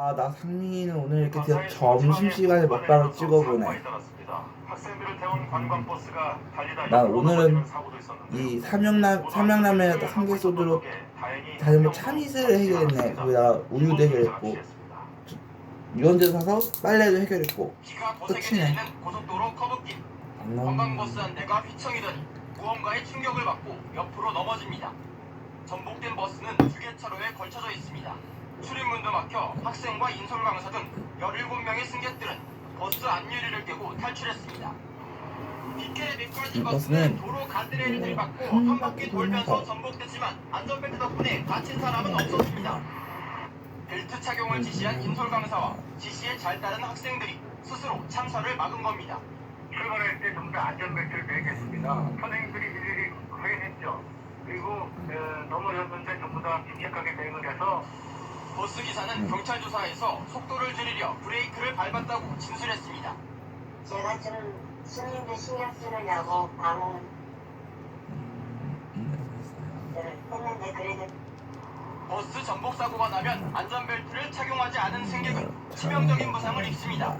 아, 나 상민이는 오늘 이렇게 드디어 점심시간에 먹방을 찍어보네. 난 오늘은 이 삼양라, 삼양라면 한개 소주로 다시 뭐 참이슬을 해결했네. 거기다가 우유도 해결했고, 유원제 사서 빨래도 해결했고, 끝이네. 관광버스 한 대가 휘청이더니 무언가에 충격을 받고 옆으로 넘어집니다. 전복된 버스는 두 개 차로에 걸쳐져 있습니다. 출입문도 막혀 학생과 인솔 강사 등 17명의 승객들은 버스 앞유리를 깨고 탈출했습니다. 빗길에 미끄러진 이 버스는 도로 가드레일을 들이받고 한한 바퀴 돌면서 전복됐지만 안전벨트 덕분에 다친 사람은 없었습니다. 벨트 착용을 지시한 인솔 강사와 지시에 잘 따른 학생들이 스스로 참사를 막은 겁니다. 출발할 때 전부 다 안전벨트를 매겠습니다. 선생님들이 일일이 확인했죠. 그리고 어, 넘어졌는데 전부 다 침착하게 대응을 해서 버스 기사는 음. 경찰 조사에서 속도를 줄이려 브레이크를 밟았다고 진술했습니다. 제가 좀 손님들 신경 쓰느냐고 방문을 했는데 그래도 버스 전복 사고가 나면 안전벨트를 착용하지 않은 승객은 치명적인 부상을 입습니다.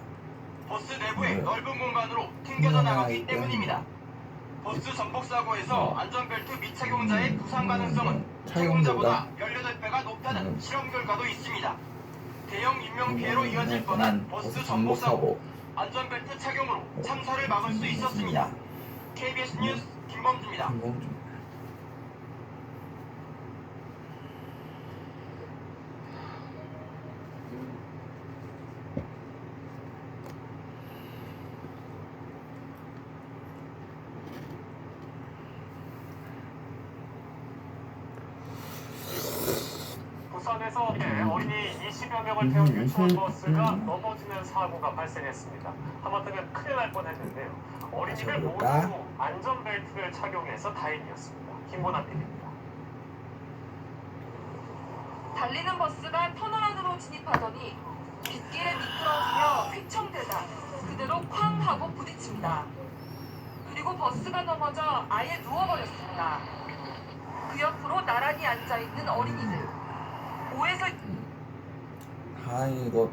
버스 내부의 네. 넓은 공간으로 튕겨져 나가기 음. 때문입니다. 버스 전복 사고에서 안전벨트 미착용자의 음. 부상 가능성은 음. 착용자보다 18배가 높다는 음. 실험 결과도 있습니다. 대형 인명 피해로 음, 이어질 뻔한 버스 전복 사고 안전벨트 착용으로 참사를 막을 수 있었습니다. KBS 뉴스 김범주입니다. 김범주. 부산에서 어제 어린이 20여 명을 음, 유치원 음, 버스가 음. 넘어지는 사고가 발생했습니다. 하마터면 큰일 날 뻔했는데요. 어린이들 모두 맞아볼까? 안전벨트를 착용해서 다행이었습니다. 김보남 PD입니다. 달리는 버스가 터널 안으로 진입하더니 빗길에 미끄러지며 휘청대다 그대로 쾅 하고 부딪힙니다. 그리고 버스가 넘어져 아예 누워버렸습니다. 그 옆으로 나란히 앉아있는 어린이들. 5에서 아 이거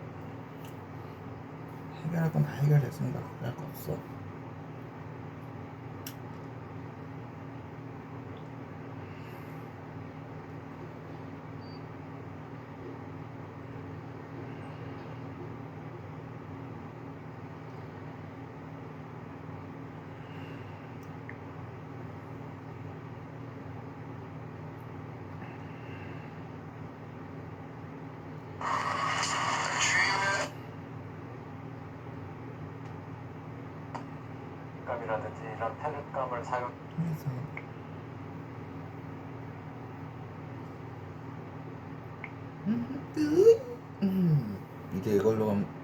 해결할 건 다 해결했으니까 그럴 거 없어. 감이라든지 이런 태극감을 사용 그래서 음. 음, 이제 이걸로 하면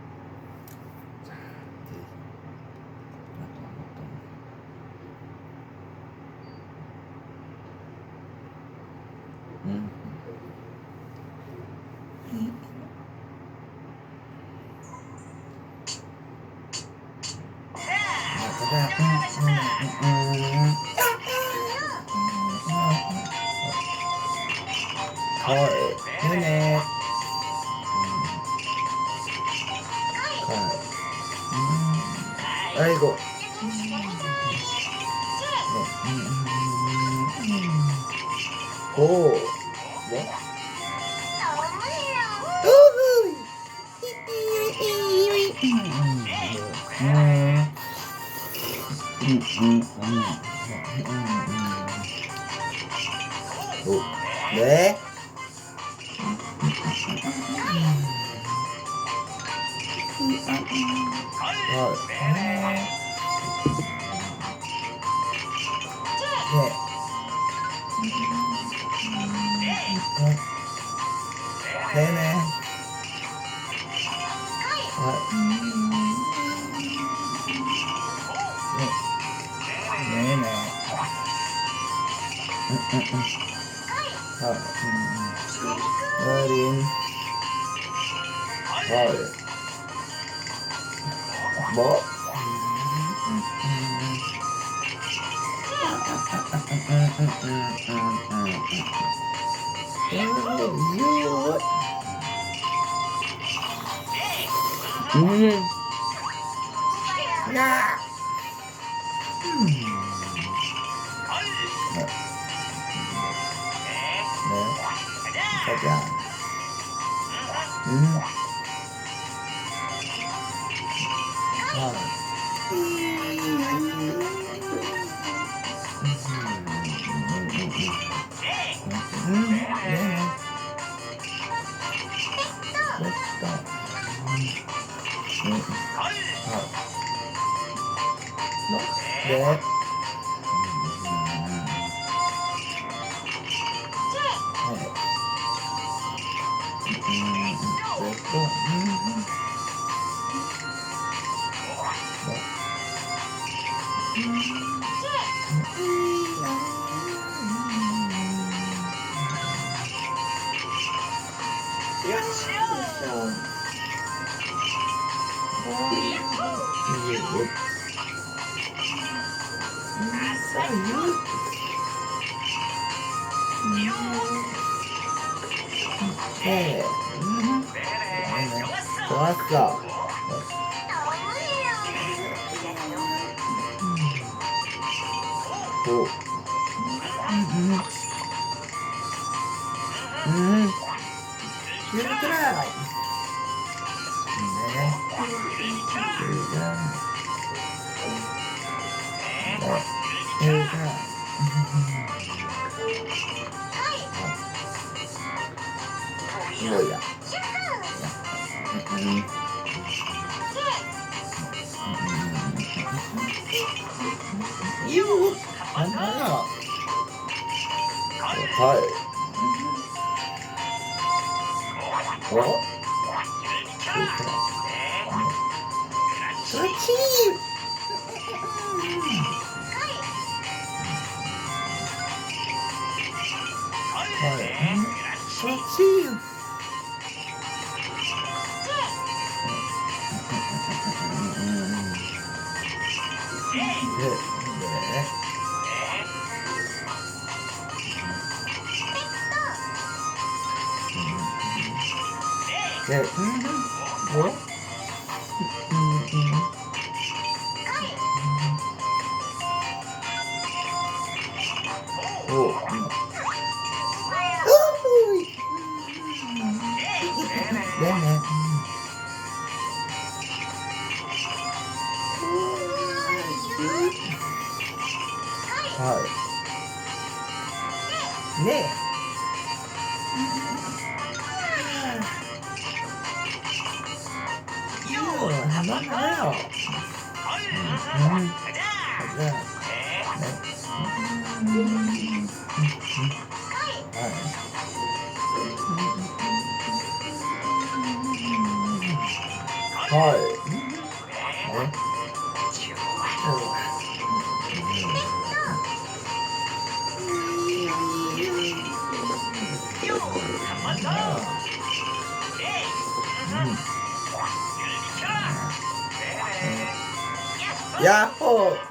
네. 음, ねうんうんうんはい、うん、マリンはいぼうん。なあ。じゃん。うん。はい。うん。うん。うん。うん。うん。うん。うん。うん。うん。うん。うん。うん。せうん。怖そう。お。うん。うん。もいや。よ、あんな。はい。お。ラッキー。はい。 네. 뭐야? 오. 네네. 对。Mm. Yahoo! Oh.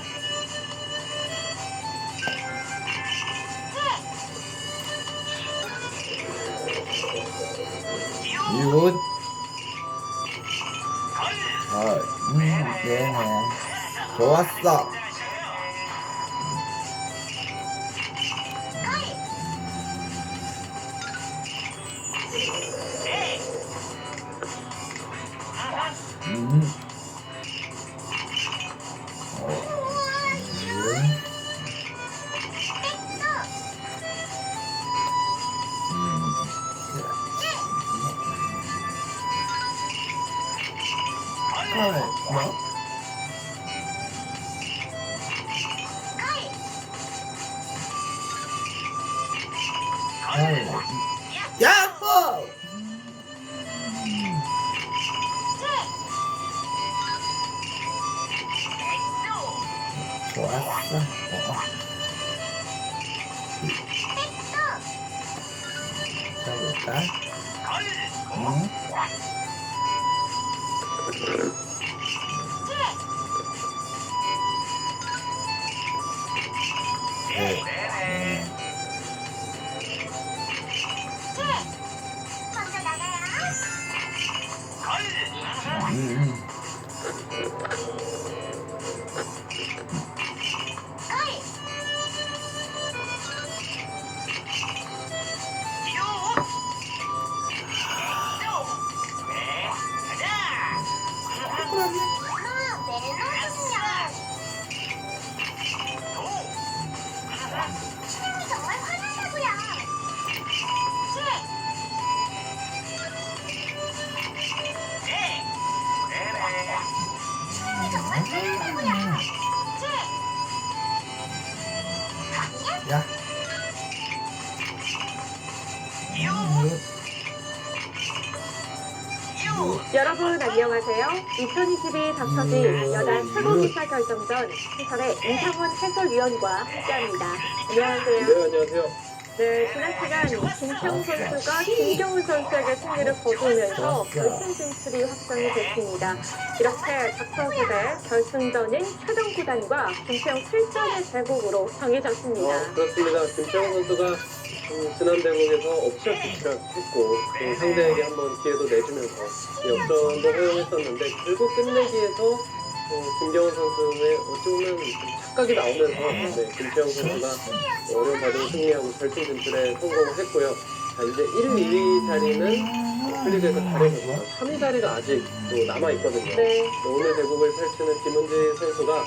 이, 여러분 안녕하세요. 2022 닥터지 여달 최고 기사 결정전 해설의 이상원 해설위원과 함께합니다. 안녕하세요. 네, 안녕하세요. 네, 지난 시간 김태웅 선수가 김경훈 선수에게 승리를 거두면서 결승 진출이 확정이 됐습니다. 이렇게 닥터세대 결승전인 최종 구단과 김태웅 7전의 제국으로 정해졌습니다. 어, 그렇습니다. 김태형 선수가 음, 지난 대국에서 옵션 피치를 했고 또 상대에게 한번 기회도 내주면서 역전도 허용했었는데 결국 끝내기에서 어, 김경훈 선수의 어찌 보면 좀 착각이 나오면서 네, 김태형 선수가 어려운 과정을 승리하고 결승 진출에 성공을 했고요. 자, 이제 1, 2위 자리는 플리그에서 가려면서 3위 자리가 아직 또 남아있거든요. 네, 오늘 대국을 펼치는 김은지 선수가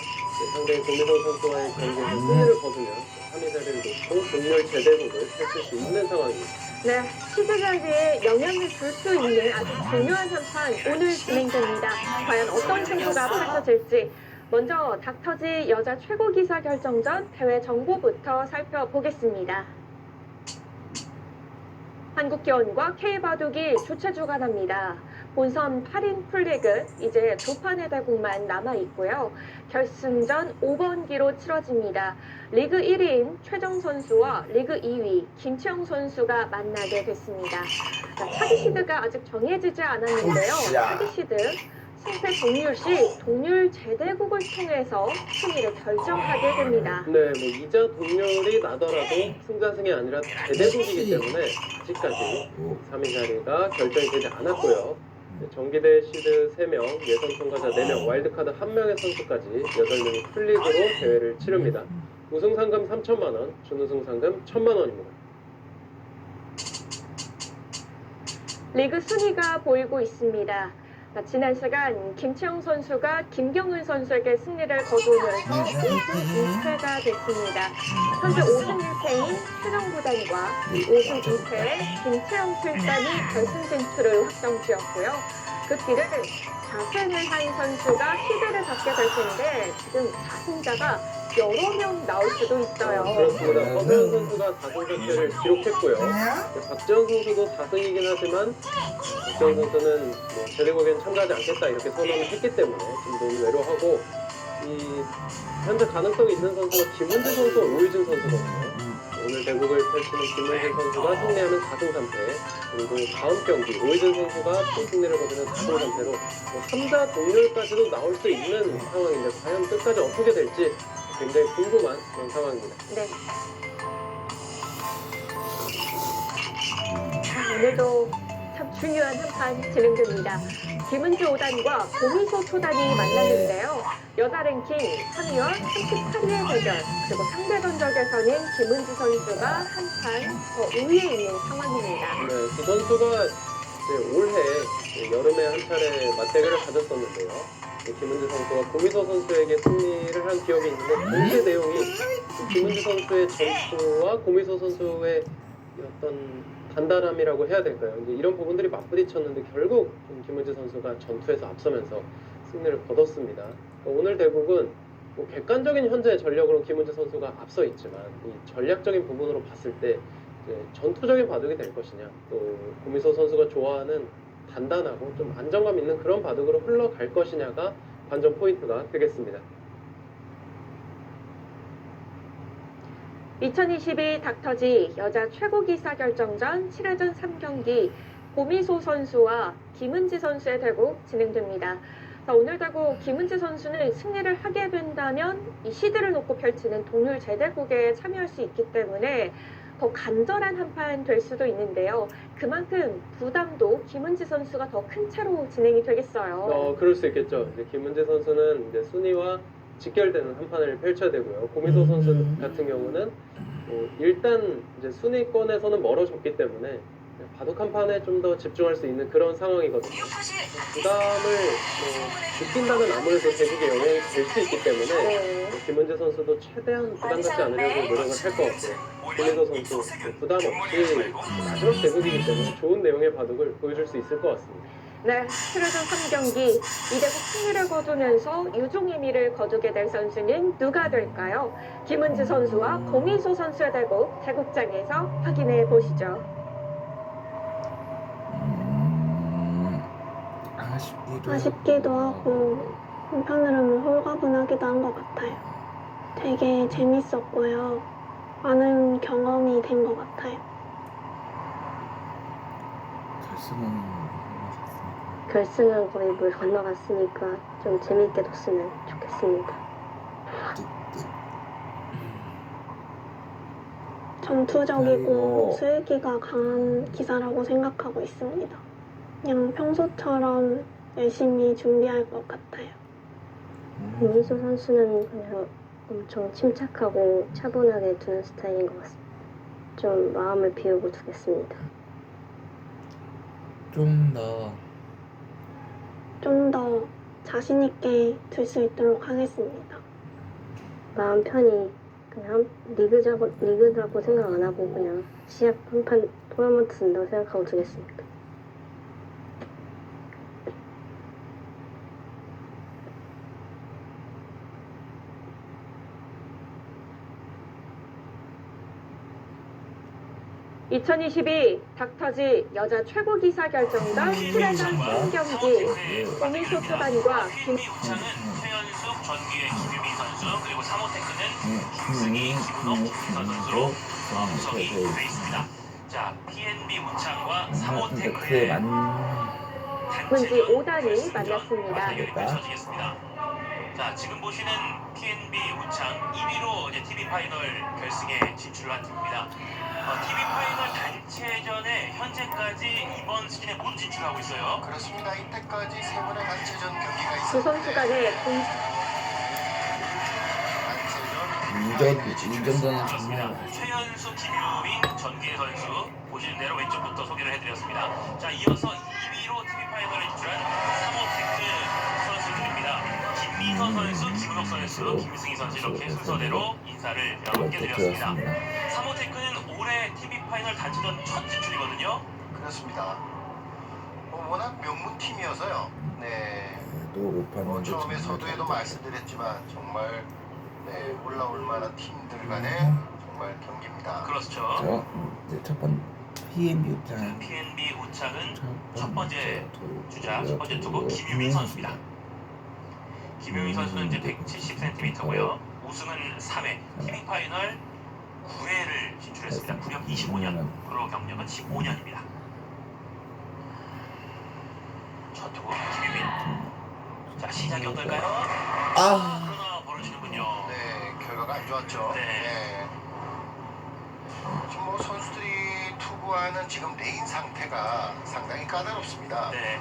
상대인 고미성 선수와의 경기에서 승리를 거두면 3위 자리를 놓고 동열 제대국을 펼칠 수 있는 상황입니다. 네, 시즌 경기에 영향을 줄 수 있는 아주 중요한 한판 오늘 진행됩니다. 과연 어떤 승부가 펼쳐질지 먼저 닥터지 여자 최고 기사 결정전 대회 정보부터 살펴보겠습니다. 한국기원과 K바둑이 주최 주관합니다. 본선 8인 풀리그 이제 두 판의 대국만 남아 있고요. 결승전 5번기로 치러집니다. 리그 1위인 최정 선수와 리그 2위 김채영 선수가 만나게 됐습니다. 자, 차기 시드가 아직 정해지지 않았는데요. 야. 차기 시드 승패 동률 시 동률 제대국을 통해서 순위를 결정하게 됩니다. 네, 뭐 이자 동률이 나더라도 승자승이 아니라 제대국이기 때문에 아직까지 3위 자리가 결정이 되지 않았고요. 네, 정기대 시드 3명, 예선 통과자 4명, 와일드카드 1명의 선수까지 8명이 풀리그로 대회를 치릅니다. 우승 상금 3천만 원, 준우승 상금 1천만 원입니다. 리그 순위가 보이고 있습니다. 자, 지난 시간 김채영 선수가 김경은 선수에게 승리를 거두면서 5승 2패가 됐습니다. 현재 5승 1패인 최정 구단과 5승 2패의 김채영 7단이 결승 진출을 확정 지었고요. 그 뒤를 자승을 한 선수가 시드를 잡게 될 텐데 지금 자승자가 여러 명 나올 수도 있어요. 그렇습니다. 허세현 선수가 4승 자체를 기록했고요. 네, 박지원 선수도 4승이긴 하지만 박지원 선수는 뭐 제대국엔 참가하지 않겠다 이렇게 선언을 했기 때문에 좀 너무 외로하고 이 현재 가능성이 있는 선수가 김은재 선수와 오유진 선수거든요. 오늘 대국을 펼치는 김은재 선수가 승리하면 4승 3패 그리고 다음 경기 오유진 선수가 또 승리를 거두면 4승 3패로 뭐 3자 동률까지도 나올 수 있는 상황인데 과연 끝까지 어떻게 될지 굉장히 궁금한 그런 상황입니다. 네. 자, 오늘도 참 중요한 한판 진행됩니다. 김은지 5단과 고미소 초단이 만났는데요. 여자 랭킹 3위와 38위의 대결, 그리고 상대 전적에서는 김은지 선수가 한판 더 우위에 있는 상황입니다. 네, 두 선수가 이제 올해 이제 여름에 한 차례 맞대결을 가졌었는데요. 네, 김은지 선수가 고미서 선수에게 승리를 한 기억이 있는데 동시에 내용이 김은지 선수의 전투와 고미서 선수의 어떤 단단함이라고 해야 될까요? 이제 이런 부분들이 맞부딪혔는데 결국 좀 김은지 선수가 전투에서 앞서면서 승리를 거뒀습니다. 오늘 대국은 뭐 객관적인 현재 전력으로 김은재 선수가 앞서 있지만 이 전략적인 부분으로 봤을 때 전투적인 바둑이 될 것이냐 또 고미소 선수가 좋아하는 단단하고 좀 안정감 있는 그런 바둑으로 흘러갈 것이냐가 관전 포인트가 되겠습니다. 2022 닥터지 여자 최고 기사 결정전 7회전 3경기 고미소 선수와 김은지 선수의 대국 진행됩니다. 자, 오늘 대국 김은지 선수는 승리를 하게 된다면 이 시드를 놓고 펼치는 동률 제대국에 참여할 수 있기 때문에 더 간절한 한판 될 수도 있는데요. 그만큼 부담도 김은지 선수가 더 큰 차로 진행이 되겠어요. 어, 그럴 수 있겠죠. 이제 김은재 선수는 이제 순위와 직결되는 한 판을 펼쳐야 되고요. 고미소 선수 같은 경우는 뭐 일단 이제 순위권에서는 멀어졌기 때문에 바둑 한 판에 좀 더 집중할 수 있는 그런 상황이거든요. 부담을 뭐 느낀다면 아무래도 대국에 영향이 될 수 있기 때문에 네. 김은재 선수도 최대한 부담 갖지 않으려고 노력을 할 것 같아요. 고미소 선수 뭐 부담 없이 마지막 대국이기 때문에 좋은 내용의 바둑을 보여줄 수 있을 것 같습니다. 네, 7회전 3경기 이대국 승리를 거두면서 유종의미를 거두게 될 선수는 누가 될까요? 김은지 선수와 고미소 선수의 대국 대국장에서 확인해 보시죠. 아쉽기도 아쉽기도 하고 한편으로는 홀가분하기도 한 것 같아요. 되게 재밌었고요. 많은 경험이 된 것 같아요. 결승은. 결승은 거의 물 건너갔으니까 좀 재밌게 뒀으면 좋겠습니다. 전투적이고 아이고. 수익기가 강한 기사라고 생각하고 있습니다. 그냥 평소처럼 열심히 준비할 것 같아요. 음, 고민수 선수는 그냥 엄청 침착하고 차분하게 두는 스타일인 것 같습니다. 좀 마음을 비우고 두겠습니다. 좀 더 좀 더 자신 있게 둘 수 있도록 하겠습니다. 마음 편히 그냥 리그자고, 리그라고 생각 안 하고 그냥 시합 한판 토너먼트 쓴다고 생각하고 두겠습니다. (2022) 닥터지 여자 최고 기사 결정전 7회전 3경기 고미소 초반과 김 우창은 최연숙, 전기의 김유미 선수 그리고 사모테크는 음, 김승희, 음, 음, 김선 음, 선수로 음, 어, 구성이 음, 되어 있습니다. 자, PNB 우창과 그에 사모테크의 만 문지 5단이 만났습니다. 자, 지금 보시는 PNB 우창 1위로 이제 TV 파이널 결승에 진출한 팀입니다. 어, TV 파이널 단체전에 현재까지 이번 시즌에 못 진출하고 있어요. 그렇습니다. 이때까지 세 번의 단체전 경기가 두 있었는데 선수 간의 공 단체전 정도는 그렇습니다. 정말 최연수, 김유민, 전기혜 선수 보시는 대로 왼쪽부터 소개를 해드렸습니다. 자, 이어서 2위로 TV 파이널에 진출한 사모 테크 선수들입니다. 김민선 선수, 김은옥 선수, 김승희 선수 이렇게 순서대로 인사를 이렇게 드렸습니다. 되었습니다. 사모 테크는 올해 TV 파이널 단체전 첫 진출이거든요. 그렇습니다. 어, 워낙 명문 팀이어서요. 네. 또 못하는 뭐게 처음에 서두에도. 말씀드렸지만 정말 네, 올라올 만한 팀들 간의 정말 경기입니다. 그렇죠. 저 이제 첫 번째 PM 유장 PNB 우창은 첫 번째 주자, 첫 번째 투구 김유민 선수입니다. 김유민 선수는 이제 170cm고요. 우승은 3회, TV 파이널 9회를 진출했습니다. 구력 25년, 프로 경력은 15년입니다. 첫 투구 김유민. 자 시작이 어떨까요? 아 그러나 벌어지는군요. 네, 결과가 안 좋았죠. 네. 네. 지금 뭐 선수들이 투구하는 지금 레인 상태가 상당히 까다롭습니다. 네.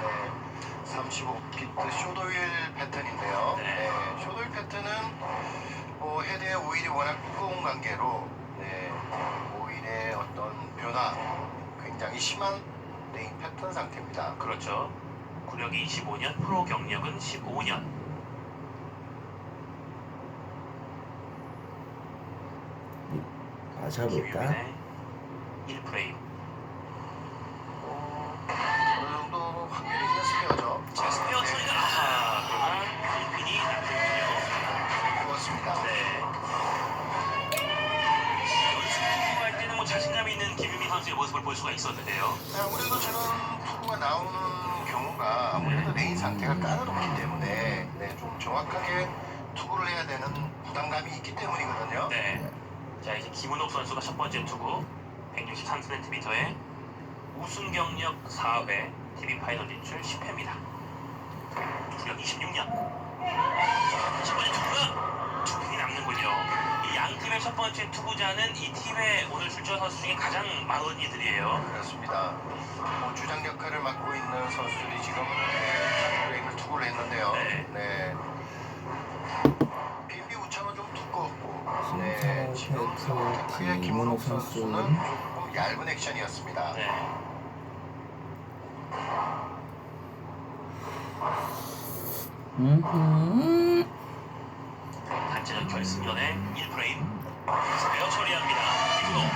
35피트 쇼도윌 패턴인데요. 네. 네, 쇼도윌 패턴은 뭐 헤드의 오일이 워낙 두꺼운 관계로 네, 오일의 어떤 변화 굉장히 심한 레인 패턴 상태입니다. 그렇죠. 구력이 25년, 프로 경력은 15년. 마셔볼까? 김유민의 1프레임. 선수의 모습을 볼 수가 있었는데요. 네, 아무래도 저는 투구가 나오는 경우가 아무래도 레인 상태가 까다롭기 때문에 네, 좀 정확하게 투구를 해야 되는 부담감이 있기 때문이거든요. 네. 자 이제 김은옥 선수가 첫 번째 투구 163cm의 우승 경력 4회 TV 파이널 진출 10회입니다. 구력 26년. 첫 번째 투구가 두 핀이 남는군요. 이양 팀의 첫 번째 투구자는 이 팀의 오늘 출전 선수 중에 가장 많은 이들이에요. 그렇습니다. 뭐 주장 역할을 맡고 있는 선수들이 지금 네, 브레이크를 투구를 했는데요. 네. 네. BNB 우창은 좀 신상호, 네, 지금 김문호 선수. 선수는 조금 얇은 액션이었습니다. 네. 음. 단체전 결승전의 1프레임 스페어 처리합니다. 김은옥.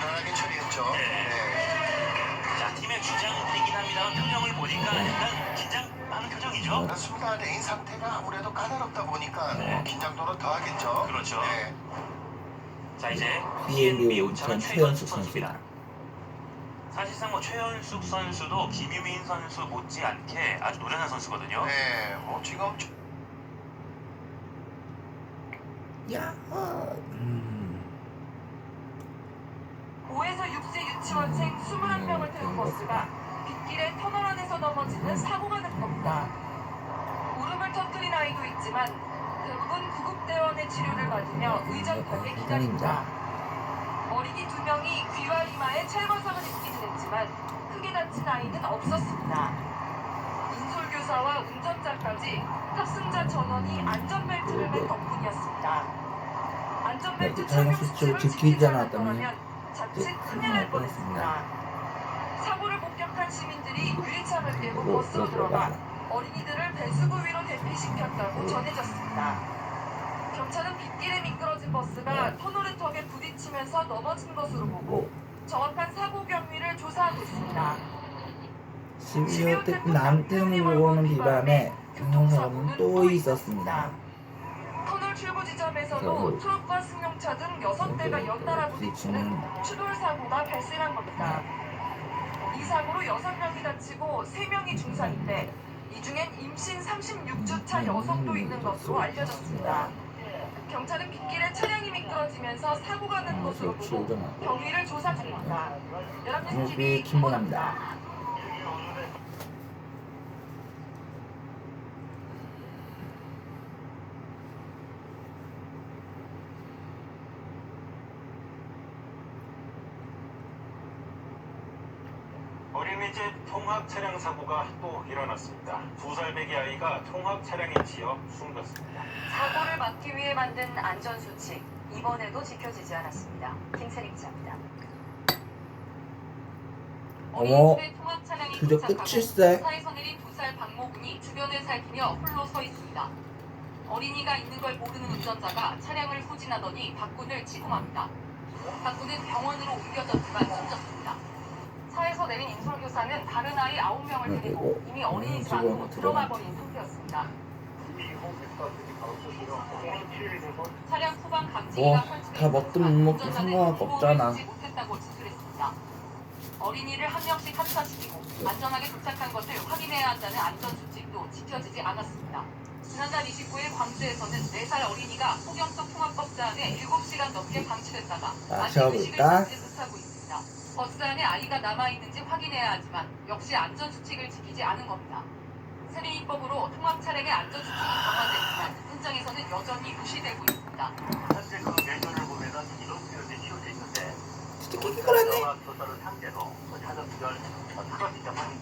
무난하게 처리했죠. 네. 네. 자 팀의 주장이긴 합니다만 표정을 보니까 약간 긴장하는 표정이죠. 그렇습니다. 레인 상태가 아무래도 까다롭다 보니까 네. 뭐 긴장도는 더하겠죠. 그렇죠. 네. 자 이제 우차는 최연숙 최연숙 선수입니다. 사실상 뭐 최연숙 선수도 김유민 선수 못지않게 아주 노련한 선수거든요. 네, 뭐 지금 야. 음. 5에서 6세 유치원생 21명을 태운 버스가 빗길에 터널 안에서 넘어지는 사고가 난 겁니다. 울음을 터뜨린 아이도 있지만 대부분 구급대원의 치료를 받으며 의전벽에 기다립니다. 어린이 두 명이 귀와 이마에 철거상을 입기는 했지만 크게 다친 아이는 없었습니다. 운솔교사와 운전자까지 탑승자 전원이 안전벨트를 맨 덕분이었습니다. 안전벨트 네, 착용 수칙을 지키지 않았다면 자칫 네, 큰일 날날 뻔했습니다. 사고를 목격한 시민들이 유리창을 깨고 뭐, 버스로 뭐 들어가. 어린이들을 배수구 위로 대피시켰다고 전해졌습니다. 경찰은 빗길에 미끄러진 버스가 터널의 턱에 부딪히면서 넘어진 것으로 보고 정확한 사고 경위를 조사하고 있습니다. 12호 때 남태운으로 오는 비밤에 교통사고는 또 있었습니다. 출구 지점에서도 그리고 트럭과 승용차 등 6대가 연달아 부딪히는 추돌 사고가 발생한 겁니다. 이 사고로 6명이 다치고 3명이 중상인데 이 중엔 임신 36주차 여성도 있는 것으로 알려졌습니다. 경찰은 빗길에 차량이 미끄러지면서 사고가 난 것으로 그래서 보고 경위를 조사 중입니다. 연합뉴스 무비 TV 김문합니다. 어린이집 통학 차량 사고가 또 일어났습니다. 두 살 배기 아이가 통학 차량에 치여 숨졌습니다. 사고를 막기 위해 만든 안전수칙 이번에도 지켜지지 않았습니다. 김세리 기자입니다. 어머, 어린이집에 통학 차량이 그저 도착하고 끝일세. 차에서 내린 두 살 박모군이 주변을 살피며 홀로 서 있습니다. 어린이가 있는 걸 모르는 운전자가 차량을 후진하더니 박군을 치고 맙니다. 박군은 병원으로 옮겨졌지만 숨졌습니다. 차에서 내린 인솔 교사는 다른 아이 9명을 네, 데리고 그리고 이미 어린이집 음, 안으로 들어가. 버린 상태였습니다. 차량 후방 감지기가 뭐, 설치돼 다 먹든 못 먹든 운전자는 상관은 보호를 없잖아. 주지 못했다고 진술했습니다. 어린이를 한 명씩 합사시키고 안전하게 도착한 것을 확인해야 한다는 안전수칙도 지켜지지 않았습니다. 지난달 29일 광주에서는 4살 어린이가 폭염성 통합버스 안에 7시간 넘게 방치됐다가 아, 아직 제가 의식을 볼까? 버스 안에 아이가 남아있는지 확인해야 하지만 역시 안전수칙을 지키지 않은 겁니다. 새내 입법으로 통합 차량의 안전수칙이 강화됐지만 현장에서는 여전히 무시되고 있습니다. 현재 그 예전을 보면은 이동 표현이 씌워져 있는데 진짜 거렸네. 교사를 상대로 그 자동차를 타고 진짜 많이